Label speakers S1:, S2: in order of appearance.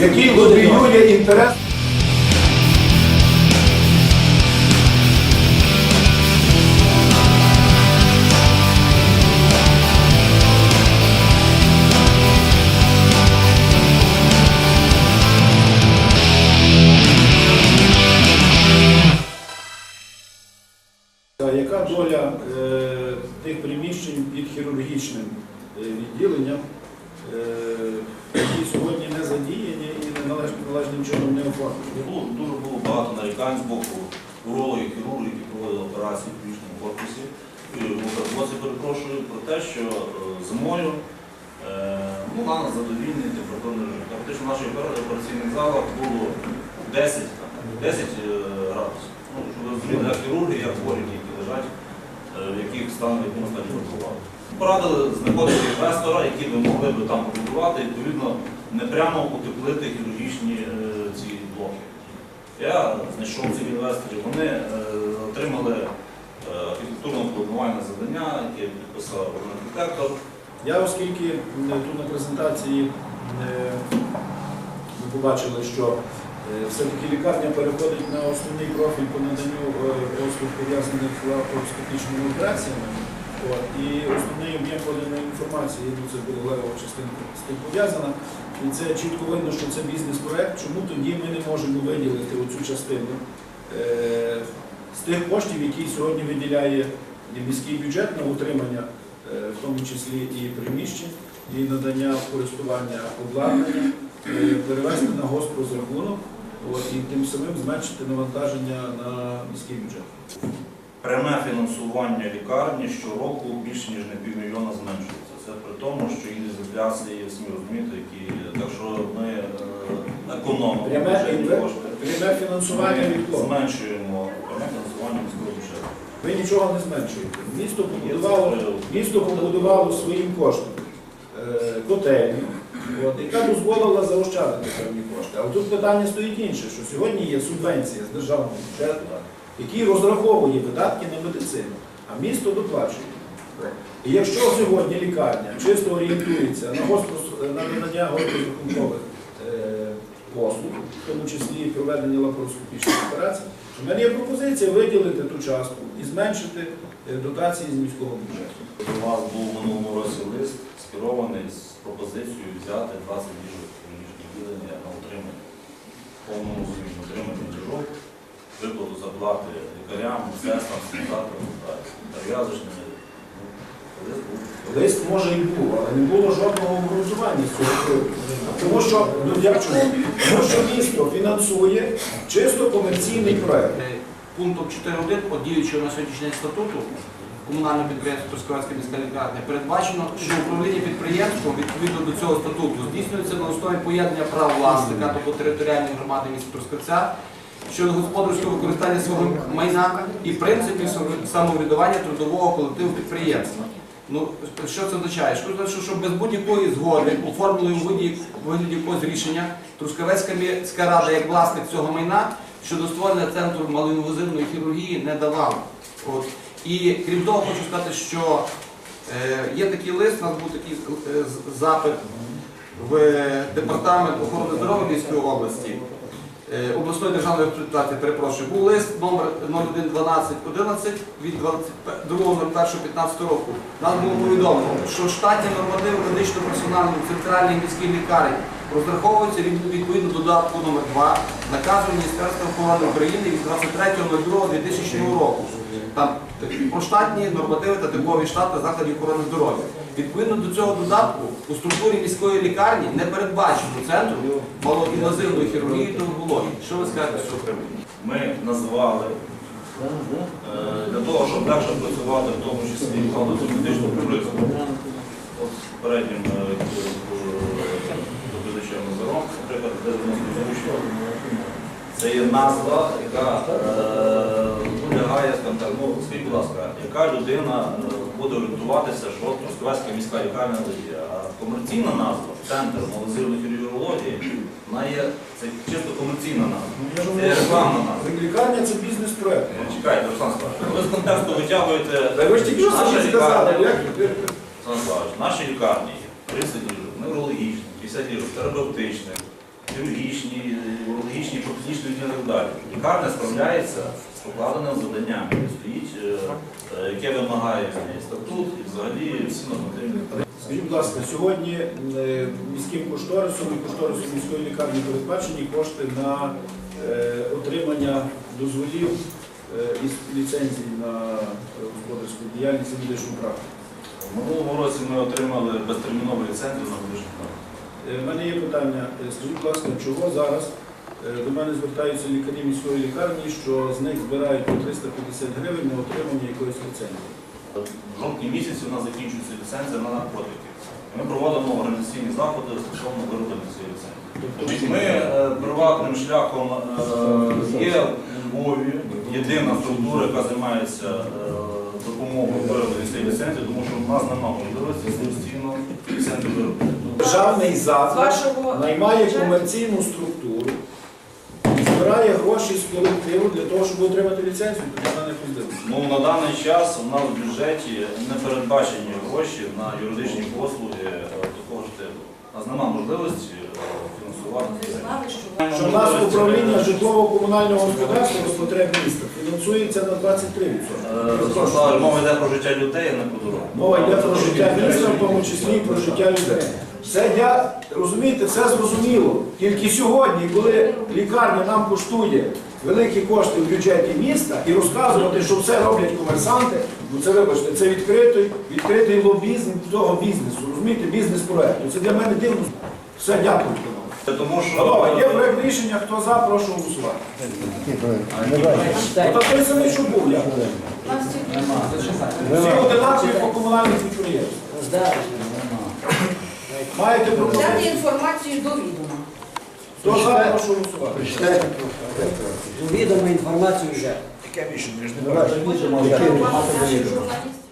S1: який лобіює інтерес. Яка доля е, тих приміщень під хірургічним е, відділенням, е, які сьогодні задіяні і належним, чином не оформлені?
S2: Було дуже було багато нарікань з боку урологів, хірургів, які проводили операції в північному корпусі. І перепрошую про те, що е, зимою е, ну, на нас задовільний температурний режим. Фактично в наших операційних залах було 10, там, 10 е, градусів. Ну, щоб розуміли, як хірурги, як хворі, які лежать, в яких станах в якому стані перебували. Порадили знаходити інвестора, який би могли би там побудувати, відповідно, не прямо утеплити хірургічні е, ці блоки. Я знайшов цих інвесторів, вони е, отримали е, архітектурно-планувальне завдання, яке підписав архітектор.
S1: Я оскільки тут на презентації ми побачили, що все-таки лікарня переходить на основний профіль по наданню послуг пов'язаних з лапароскопічними операціями. От, і основний об'єм поданої інформації, ну, це левова частинка з тим пов'язана. І це чітко видно, що це бізнес-проект. Чому тоді ми не можемо виділити оцю частину е, з тих коштів, які сьогодні виділяє міський бюджет на утримання е, в тому числі і приміщень, і надання користування обладнання, е, перевести на госпрозрахунок і тим самим зменшити навантаження на міський бюджет.
S2: Пряме фінансування лікарні щороку більше ніж на півмільйона зменшується. Це при тому, що інвестиції, самі розумієте, які так що ми е, економимо
S1: Пряме,
S2: бюджетні кошти.
S1: пряме фінансування
S2: Ми
S1: від
S2: зменшуємо пряме фінансування міського бюджету.
S1: Ви нічого не зменшуєте. Місто
S2: Є
S1: побудувало, місто побудувало своїм коштом е, котельню, от, яка дозволила заощадити певні кошти. Але тут питання стоїть інше, що сьогодні є субвенція з державного бюджету, який розраховує видатки на медицину, а місто доплачує. І якщо сьогодні лікарня чисто орієнтується на, надання госпрозрахункових е, послуг, в тому числі і проведення лапароскопічних операцій, в мене є пропозиція виділити ту частку і зменшити е, дотації з міського бюджету.
S2: У вас був в минулому році лист скерований з пропозицією взяти 20 ліжок хірургічних відділення на утримання. Повному розумінні утримання ліжок, виплату зарплати лікарям, сестрам, санітарам, перев'язочними. Ну, лист
S1: може і був, але не було жодного обґрунтування з цього приводу. Тому що, ну я чому? Тому що місто фінансує чисто комерційний проект.
S3: Е, Пунктом 4.1 от діючого на сьогоднішній день статуту комунального підприємства Трускавецька міська лікарня передбачено, що управління підприємством відповідно до цього статуту здійснюється на основі поєднання прав власника, тобто територіальної громади міста Трускавця, щодо господарського використання свого майна і принципів самоврядування трудового колективу підприємства. Ну, що це означає? Що означає, що без будь-якої згоди, оформленої у вигляді якогось рішення, Трускавецька міська рада, як власник цього майна, щодо створення центру малоінвазивної хірургії не давала. От. І крім того, хочу сказати, що е, є такий лист, у нас був такий е, запит в департамент охорони здоров'я Львівської області, обласної державної адміністрації, перепрошую, був лист номер 011211 від 22.01.15 року. Нам було повідомлено, що штатні нормативи медичного персоналу центральної міській лікарні розраховуються від- відповідно до додатку номер 2 наказу Міністерства охорони України від 23.02.2000 року. Там про штатні нормативи та типові штати закладів охорони здоров'я. Відповідно до цього додатку у структурі міської лікарні не передбачено центру малоінвазивної хірургії та онкології. Що ви скажете з цього приводу?
S2: Ми назвали е, для того, щоб легше працювати, в тому числі і медичну туризму. От з попереднім е, доповідачем Назаром, наприклад, де зручно. Це є назва, яка е, полягає, скажімо так, ну, скажіть, будь ласка, яка людина буде орієнтуватися, що Трускавецька міська лікарня є. А комерційна назва, центр молозивної хірургії, вона є це чисто комерційна назва. Це рекламна назва.
S1: Лікарня це бізнес-проект.
S2: Чекайте, Руслан Славович, ви з контексту витягуєте
S1: Та ви ж тільки що самі сказали, як?
S2: Руслан Славович, наші лікарні є 30 ліжок, неврологічних, 50 ліжок, терапевтичних, хірургічні, урологічні, протезічні і так далі. Лікарня справляється покладеним завданням, яке стоїть, е, е, яке вимагає неї статут і взагалі всі нормативні.
S1: Скажіть, будь ласка, сьогодні е, міським кошторисом і кошторисом міської лікарні передбачені кошти на отримання дозволів і ліцензій на господарську діяльність і медичну практику.
S2: В минулому році ми отримали безтермінову ліцензію на медичну практику.
S1: У мене є питання. Скажіть, будь ласка, чого зараз до мене звертаються лікарі міської лікарні, що з них збирають по 350 гривень на отримання якоїсь ліцензії?
S2: В жовтні місяці у нас закінчується ліцензія на наркотики. Ми проводимо організаційні заходи стосовно вироблення цієї ліцензії.
S1: Тобто
S2: Ми е, приватним шляхом е, є Львові єдина структура, яка займається е, допомогою вироблення цієї ліцензії, тому що в нас немає можливості самостійно ліцензію виробити.
S1: державний заклад наймає комерційну структуру, збирає гроші з колективу для того, щоб отримати ліцензію, то вона не подивиться.
S2: Ну, на даний час у нас в бюджеті не передбачені гроші на юридичні послуги е, такого ж типу. У нас немає можливості е, фінансувати.
S4: ви
S2: ці речі.
S4: знали, що
S1: Що в нас управління житлово-комунального господарства до потреб міста фінансується на 23%.
S2: Е, Мова йде про життя людей, а не про дорогу.
S1: Мова йде про життя міста, в тому числі і про життя людей. Все я розумієте, все зрозуміло. Тільки сьогодні, коли лікарня нам коштує великі кошти в бюджеті міста і розказувати, що все роблять комерсанти, ну це вибачте, це відкритий, відкритий лобізм того бізнесу. Розумієте, бізнес-проекту. Це для мене дивно. Все, дякую.
S2: Тому що
S1: є проект рішення, хто за, прошу голосувати. Написаний, що був, я.
S4: у нас тільки
S1: Всі одинакові по комунальних підприємствах. Маєте пропозицію?
S4: інформацію до відома.
S1: Хто за, прошу голосувати.
S5: Прочитайте. Відомо інформацію вже.
S4: Ваші журналісти